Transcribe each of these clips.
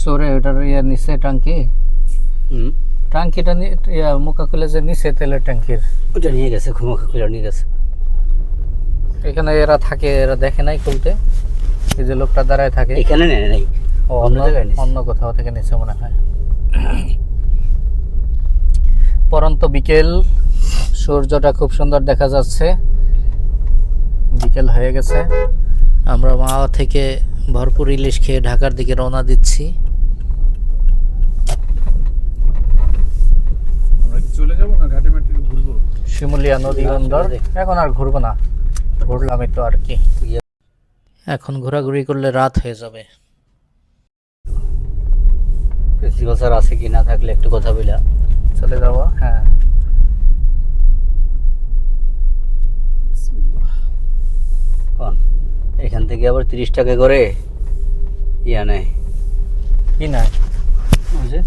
চোরে ওটার ইয়ে নিচে টাঙ্কি হুম। টাঙ্কিটা ইয়া মুখা খুলে যে নিচে তেলের ট্যাঙ্কির। ওটা নিয়ে গেছে ঘুমাখা খুলে নিয়ে গেছে। এখানে এরা থাকে এরা দেখে নাই খুলতে। এই যে লোকটা দাঁড়ায় থাকে। এখানে নেয় নাই? অন্য জায়গায় অন্য কোথাও থেকে নিচে মনে হয়। পরন্ত বিকেল সূর্যটা খুব সুন্দর দেখা যাচ্ছে। বিকেল হয়ে গেছে। আমরা মা থেকে ভরপুর ইলিশ খেয়ে ঢাকার দিকে রওনা দিচ্ছি। চলে যাব না ঘাটে মাটি ঘুরবো? শিমুলিয়া নদী বন্দর। এখন আর ঘুরবো না। ঘুরলামই তো আর কি। ইয়ে। এখন ঘোরাঘুরি করলে রাত হয়ে যাবে। প্রিন্সিপাল স্যার আছে কি না থাকলে একটু কথা বলা চলে যাব হ্যাঁ। থেকে আবার তিরিশ টাকা করে? ইয়া নেয়। কি না বুঝে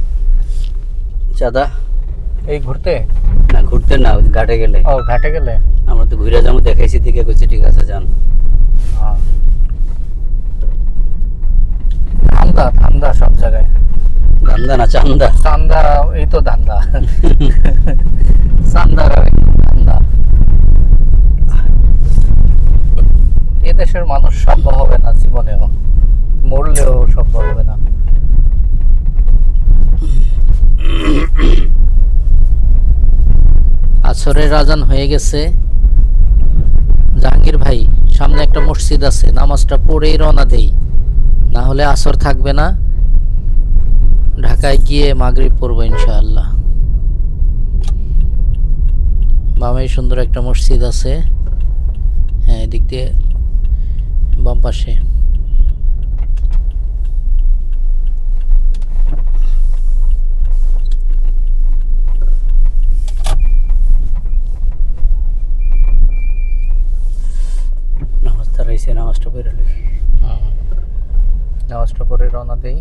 চাঁদা। এই ঘুরতে? না ঘুরতে না ঘাটে গেলে। ও ঘাটে গেলে? আমরা তো ঘুরে যাব দেখাইছি দিকে কইছে ঠিক আছে যান। ধান্দা ধান্দা সব জায়গায়। ধান্দা না চান্দা? চান্দা এই তো ধান্দা। চান্দা দেশের মানুষ সভ্য হবে না জীবনেও। মরলেও সভ্য হবে না। আসরের আজান হয়ে গেছে। জাহাঙ্গীর ভাই, সামনে একটা মসজিদ আছে, নামাজটা পড়েই রওনা দেই। না হলে আসর থাকবে না। ঢাকায় গিয়ে মাগরিব পড়ব ইনশাআল্লাহ। বামে সুন্দর একটা মসজিদ আছে। হ্যাঁ এদিক দিয়ে বাম পাশে। নামাজটা রয়েছে নামাজটা বেরোলে নামাজটা পরে রওনা দেই।